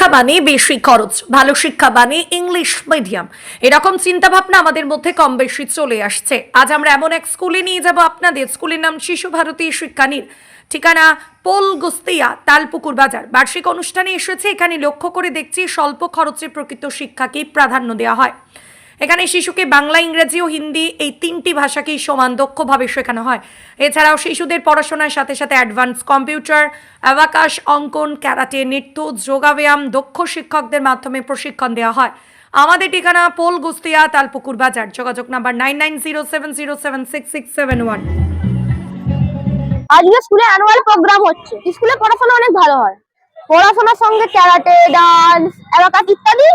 শিক্ষা মানে বেশি খরচ, ভালো শিক্ষা মানে ইংলিশ মিডিয়াম এরকম চিন্তাভাবনা আমাদের মধ্যে কম বেশি চলে আসছে। আজ আমরা এমন এক স্কুলে নিয়ে যাব আপনাদের। স্কুলের নাম শিশু ভারতী শিক্ষানীর। ঠিকানা পোল গুস্তিয়া, তালপুকুর বাজার। বার্ষিক অনুষ্ঠানে এসেছে। এখানে লক্ষ্য করে দেখছি স্বল্প খরচে প্রকৃত শিক্ষাকেই প্রাধান্য দেওয়া হয়। এখানে শিশুকে বাংলা, ইংরেজি ও হিন্দি এই তিনটি ভাষাকেই সমান দক্ষভাবে শেখানো হয়। এছাড়াও শিশুদের পড়াশোনার সাথে সাথে অ্যাডভান্স কম্পিউটার অ্যাভাকাশ অঙ্কন, ক্যারাটে, নৃত্য, যোগাব্যায়াম, দক্ষ শিক্ষকদের মাধ্যমে প্রশিক্ষণ দেওয়া হয়। আমাদের ঠিকানা পোল গুস্তিয়া, তালপুকুর বাজার। যোগাযোগ number nine nine zero seven zero seven six seven one আজকে স্কুলে অ্যানুয়াল প্রোগ্রাম হচ্ছে। স্কুলে পড়াশোনা অনেক ভালো হয়। পড়াশোনার সঙ্গে ক্যারাটে, ডান্স অ্যাবাকাস ইত্যাদি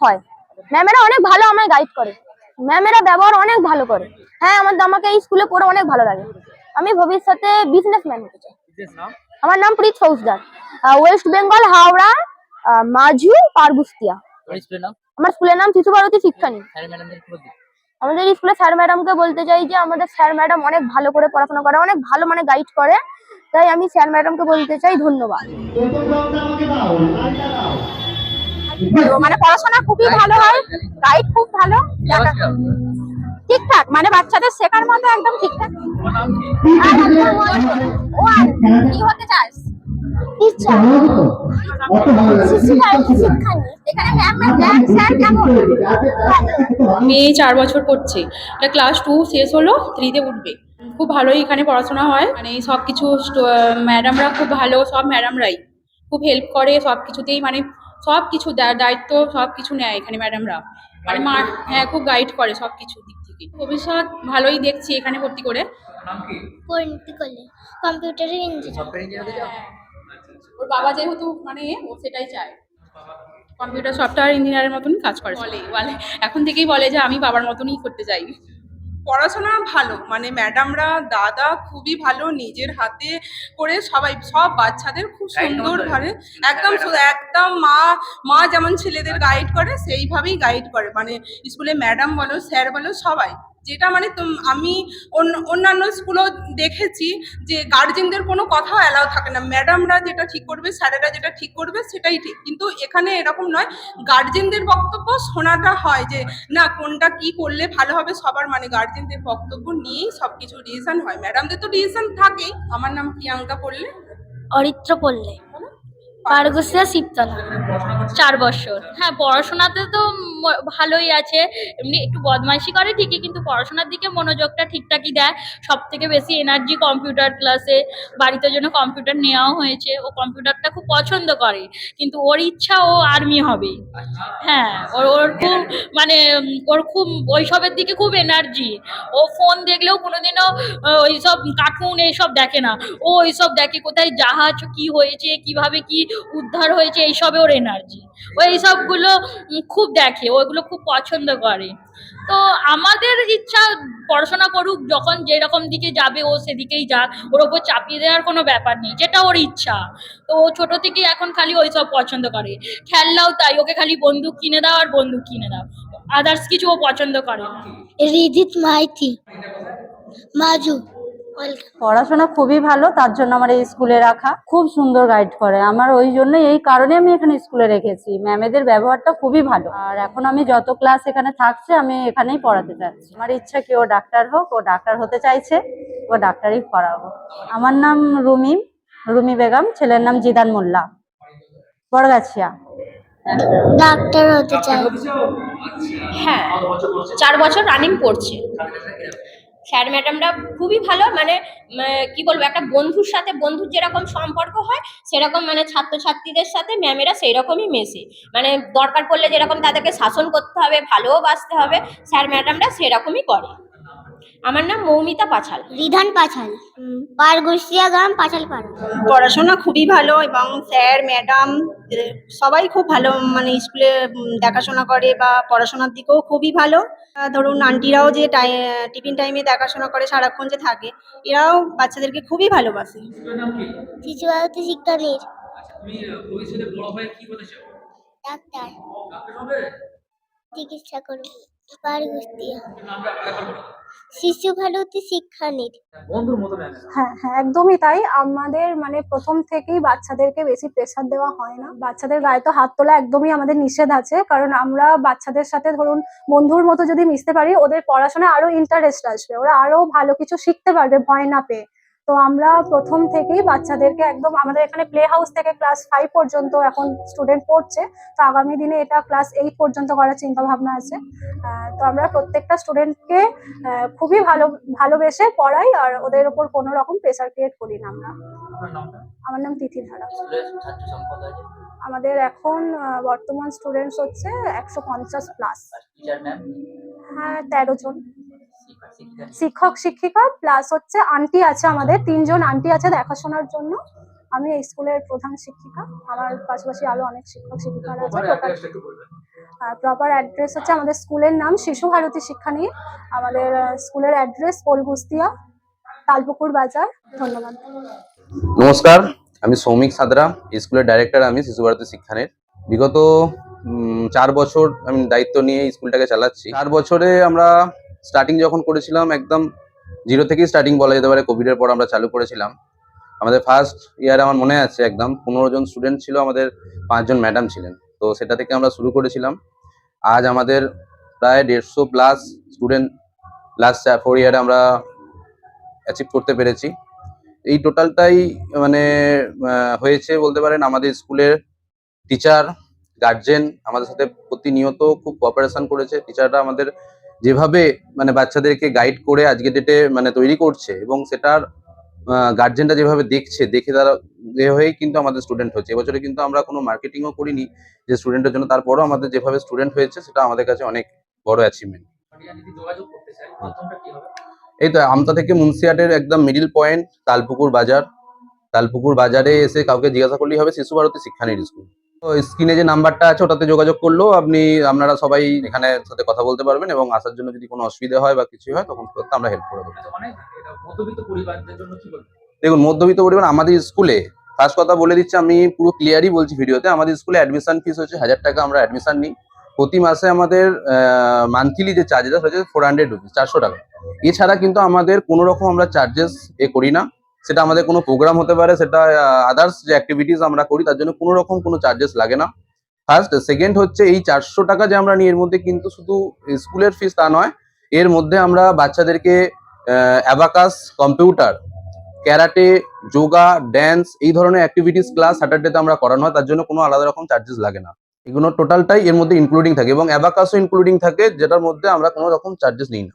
হয়। ম্যামেরা অনেক ভালো আমায় গাইড করে। ম্যামেরা ব্যবহার অনেক ভালো করে। হ্যাঁ আমার আমাকে এই স্কুলে পড়ে অনেক ভালো লাগে। আমি ভবিষ্যতে বিজনেসম্যান হতে চাই। আমার নাম প্রীত ফৌজদার ওয়েস্ট বেঙ্গল হাওড়া আহ, মাঝু নাম? আমার স্কুলের নাম শিশু ভারতী শিক্ষানী স্যার ম্যাডামদের কি আমাদের স্কুলে স্যার ম্যাডামকে বলতে চাই যে আমাদের স্যার ম্যাডাম অনেক ভালো করে পড়াশোনা করে অনেক ভালো মানে গাইড করে। তাই আমি স্যার ম্যাডামকে বলতে চাই ধন্যবাদ। মানে পড়াশোনা খুবই ভালো হয় গাইড খুব ভালো ঠিকঠাক মানে বাচ্চাদের শেখার মতো একদম ঠিকঠাক। কি হতে চাস? এখানে ম্যাম ম্যাম স্যার কেমন? মেয়ে চার বছর পড়ছে এটা ক্লাস টু শেষ হলো থ্রিতে উঠবে। খুব ভালোই এখানে পড়াশোনা হয়। মানে সব কিছু ম্যাডামরা খুব ভালো সব ম্যাডামরাই খুব হেল্প করে সব কিছুতেই মানে সব কিছু দায়িত্ব সব কিছু নেয় এখানে ম্যাডামরা। মানে মা হ্যাঁ খুব গাইড করে সব কিছু দিক থেকে। ভবিষ্যৎ ভালোই দেখছি এখানে ভর্তি করে। নাম পরিণতি করলে ইঞ্জিনিয়ার চাও? ওর বাবা যেহেতু মানে ও সেটাই চায়। কম্পিউটার সফটওয়্যার ইঞ্জিনিয়ারের মতনই কাজ করে। বলে বলে। এখন থেকেই বলে যে আমি বাবার মতনই করতে চাই। পড়াশোনা ভালো মানে ম্যাডামরা দাদা খুবই ভালো নিজের হাতে করে সবাই সব বাচ্চাদের খুব সুন্দর ধরে ভাবে একদম একদম মা মা যেমন ছেলেদের গাইড করে সেইভাবেই গাইড করে। মানে স্কুলে ম্যাডাম বলো স্যার বলো সবাই। যেটা মানে আমি অন্য- অন্যান্য স্কুলও দেখেছি যে গার্জেনদের কোনো কথাও অ্যালাউ থাকে না। ম্যাডামরা যেটা ঠিক করবে, স্যারেরা যেটা ঠিক করবে, সেটাই ঠিক। কিন্তু এখানে এরকম নয়। গার্জেনদের বক্তব্য শোনাটা হয় যে, না, কোনটা কি করলে ভালো হবে? সবার মানে গার্জেনদের বক্তব্য নিয়েই সব কিছু ডিসিশন হয়। ম্যাডামদের তো ডিসিশন থাকেই। আমার নাম প্রিয়াঙ্কা পড়লে? অরিত্র পড়লে। পারগুসিয়া শিবতলা। চার বছর। হ্যাঁ পড়াশোনাতে তো ভালোই আছে। এমনি একটু বদমাইশি করে ঠিকই, কিন্তু পড়াশোনার দিকে মনোযোগটা ঠিকঠাকই দেয়। সব থেকে বেশি এনার্জি কম্পিউটার ক্লাসে বাড়িতে জন্য কম্পিউটার নেওয়াও হয়েছে। ও কম্পিউটারটা খুব পছন্দ করে। কিন্তু ওর ইচ্ছা ও আর্মি হবে। হ্যাঁ ওর ওর খুব মানে ওর খুব ওইসবের দিকে খুব এনার্জি ও ফোন দেখলেও কোনোদিনও ওইসব কার্টুন এইসব দেখে না। ও ওইসব দেখে কোথায় জাহাজ কি হয়েছে, কীভাবে কি উদ্ধার হয়েছে এইসবে ওর এনার্জি ও এইসবগুলো খুব দেখে ওইগুলো খুব পছন্দ করে। তো আমাদের ইচ্ছা পড়াশোনা করুক, যখন যেরকম দিকে যাবে ও সেদিকেই যাক, ওর ওপর চাপিয়ে দেওয়ার কোনো ব্যাপার নেই, যেটা ওর ইচ্ছা। তো ও ছোট থেকে এখন খালি ওই সব পছন্দ করে। খেলনাও তাই, ওকে খালি বন্দুক কিনে দাও আর বন্দুক কিনে দাও। আদার্স কিছু ও পছন্দ করে না। রিদিত মাইতি। মাজু। পড়াশোনা খুবই ভালো তার জন্য আমার এই স্কুলে রাখা খুব সুন্দর গাইড করে। আমার ওই জন্য এই কারণে আমি এখানে স্কুলে রেখেছি। ম্যামেদের ব্যবহারটা খুবই ভালো। আর এখন আমি যত ক্লাস এখানে থাকছে আমি এখানেই পড়াতে চাচ্ছি। আমার ইচ্ছা কি ও ডাক্তার হোক ও ডাক্তার হতে চাইছে ও ডাক্তারই পড়াবো। আমার নাম রুমি রুমি বেগম ছেলের নাম জিদান মোল্লা। বড়গাছিয়া। ডাক্তার হতে চাই। হ্যাঁ চার বছর রানিং পড়ছে। স্যার ম্যাডামরা খুবই ভালো মানে কি বলব, একটা বন্ধুর সাথে, বন্ধুর যেরকম সম্পর্ক হয়, সেরকম মানে ছাত্রছাত্রীদের সাথে ম্যামেরা সেই রকমই মেশে। মানে দরকার পড়লে যেরকম তাদেরকে শাসন করতে হবে, ভালোও বাসতে হবে স্যার ম্যাডামরা সেরকমই করে। আমার নাম মৌমিতা পাছাল। রিধান পাছাল। পারগুসিয়া গ্রাম পাছাল পাড়া। পড়াশোনা খুবই ভালো এবং স্যার ম্যাডাম সবাই খুব ভালো মানে স্কুলে দেখাশোনা করে বা পড়াশোনার দিকেও খুবই ভালো। ধরুন আন্টিরাও যে টিফিন টাইমে দেখাশোনা করে সারাক্ষণ যে থাকে এরাও বাচ্চাদেরকে খুবই ভালোবাসে। স্কুলের শিশু ভারতী শিক্ষানীর। তুমি আহ, ভবিষ্যতে বড় হয়ে কি হতে চাও? ডাক্তার। ডাক্তার চিকিৎসা করবে। শিশু ভারতী বন্ধুর হ্যাঁ হ্যাঁ একদমই তাই। আমাদের মানে প্রথম থেকেই বাচ্চাদেরকে বেশি প্রেশার দেওয়া হয় না। বাচ্চাদের গায়ে তো হাত তোলা একদমই আমাদের নিষেধ আছে। কারণ আমরা বাচ্চাদের সাথে ধরুন বন্ধুর মতো যদি মিশতে পারি ওদের পড়াশোনায় আরও ইন্টারেস্ট আসবে। ওরা আরও ভালো কিছু শিখতে পারবে ভয় না পেয়ে। তো আমরা প্রথম থেকেই বাচ্চাদেরকে একদম আমাদের এখানে প্লে হাউস থেকে ক্লাস ফাইভ পর্যন্ত এখন স্টুডেন্ট পড়ছে। তো আগামী দিনে এটা ক্লাস এইট পর্যন্ত করার চিন্তা ভাবনা আছে। তো আমরা প্রত্যেকটা স্টুডেন্টকে খুবই ভালো ভালোবেসে পড়াই আর ওদের ওপর কোনো রকম প্রেশার ক্রিয়েট করি না আমরা। আমার নাম তিথি ধারা। আমাদের এখন বর্তমান স্টুডেন্টস হচ্ছে একশো পঞ্চাশ প্লাস হ্যাঁ তেরো জন। শিক্ষক। শিক্ষিকা প্লাস হচ্ছে আন্টি আছে আমাদের। তিনজন আন্টি আছে দেখাশোনার জন্য। আমি এই স্কুলের প্রধান শিক্ষিকা। আমার পাশাপাশি আরও অনেক শিক্ষক শিক্ষিকারা আছে। প্রপার অ্যাড্রেস হচ্ছে আমাদের স্কুলের নাম শিশু ভারতী শিক্ষা নিয়ে। আমাদের স্কুলের অ্যাড্রেস পোলগুস্তিয়া তালপুকুর বাজার। ধন্যবাদ। নমস্কার আমি সৌমিক সাদরা এই স্কুলের ডাইরেক্টর আমি শিশু ভারতী শিক্ষানের বিগত চার বছর আমি দায়িত্ব নিয়ে স্কুলটাকে চালাচ্ছি। চার বছরে আমরা স্টার্টিং যখন করেছিলাম, একদম জিরো থেকেই স্টার্টিং বলা যেতে পারে কোভিডের পর আমরা চালু করেছিলাম। আমাদের ফার্স্ট ইয়ারে আমার মনে আছে একদম, পনেরো জন স্টুডেন্ট ছিল, আমাদের পাঁচজন ম্যাডাম ছিলেন। তো সেটা থেকে আমরা শুরু করেছিলাম। আজ আমাদের প্রায় দেড়শো প্লাস স্টুডেন্ট লাস্ট ফোর ইয়ারে আমরা অ্যাচিভ করতে পেরেছি। এই টোটালটাই মানে হয়েছে বলতে পারেন আমাদের স্কুলের টিচার গার্জেন আমাদের সাথে প্রতিনিয়ত খুব কোঅপারেশন করেছে। টিচাররা আমাদের যেভাবে মানে বাচ্চাদেরকে গাইড করে আজকে ডেটে মানে তৈরি করছে এবং সেটার গার্জেনরা যেভাবে দেখছে, দেখে তারা হয়েই কিন্তু আমাদের স্টুডেন্ট হচ্ছে। এবছরে কিন্তু আমরা কোনো মার্কেটিংও করিনি যে স্টুডেন্টের জন্য, তারপরও আমাদের যেভাবে স্টুডেন্ট হয়েছে সেটা আমাদের কাছে অনেক বড় অ্যাচিভমেন্ট এই তো আমতা থেকে মুন্সিয়াটের একদম মিডিল পয়েন্ট তালপুকুর বাজার। তালপুকুর বাজারে এসে কাউকে জিজ্ঞাসা করলেই হবে, শিশু ভারতী শিক্ষানীর স্কুল। স্ক্রিনে যে নাম্বারটা আছে, ওটাতে যোগাযোগ করলেও আপনি, আপনারা সবাই এখানে সাথে কথা বলতে পারবেন এবং আসার জন্য যদি কোনো অসুবিধা হয় বা কিছু হয়, তখন আমরা হেল্প করে দেবো। দেখুন, মধ্যবিত্ত পরিবার আমাদের স্কুলে ফার্স্ট কথা বলে দিচ্ছি, আমি পুরো ক্লিয়ারই বলছি ভিডিওতে, আমাদের স্কুলে অ্যাডমিশন ফিস হচ্ছে হাজার টাকা, আমরা অ্যাডমিশন নিই। প্রতি মাসে আমাদের মান্থলি যে চার্জেস হচ্ছে ফোর হান্ড্রেড রুপিস চারশো টাকা। এছাড়া কিন্তু আমাদের কোনো রকম আমরা চার্জেস এ করি না। সেটা আমাদের কোনো প্রোগ্রাম হতে পারে, সেটা আদার্স যে অ্যাক্টিভিটিস আমরা করি, তার জন্য কোনো রকম কোনো চার্জেস লাগে না। ফার্স্ট সেকেন্ড হচ্ছে এই চারশো টাকা যে আমরা নিই, এর মধ্যে কিন্তু শুধু স্কুলের ফিস তা নয়, এর মধ্যে আমরা বাচ্চাদেরকে abacus computer karate yoga dance এই ধরনের অ্যাক্টিভিটিস ক্লাস স্যাটারডেতে আমরা করানো হয়, তার জন্য কোনো আলাদা রকম চার্জেস লাগে না। এগুলো টোটালটাই এর মধ্যে ইনক্লুডিং থাকে এবং অ্যাবাকাসও ইনক্লুডিং থাকে, যেটার মধ্যে আমরা কোনো রকম চার্জেস নিই না।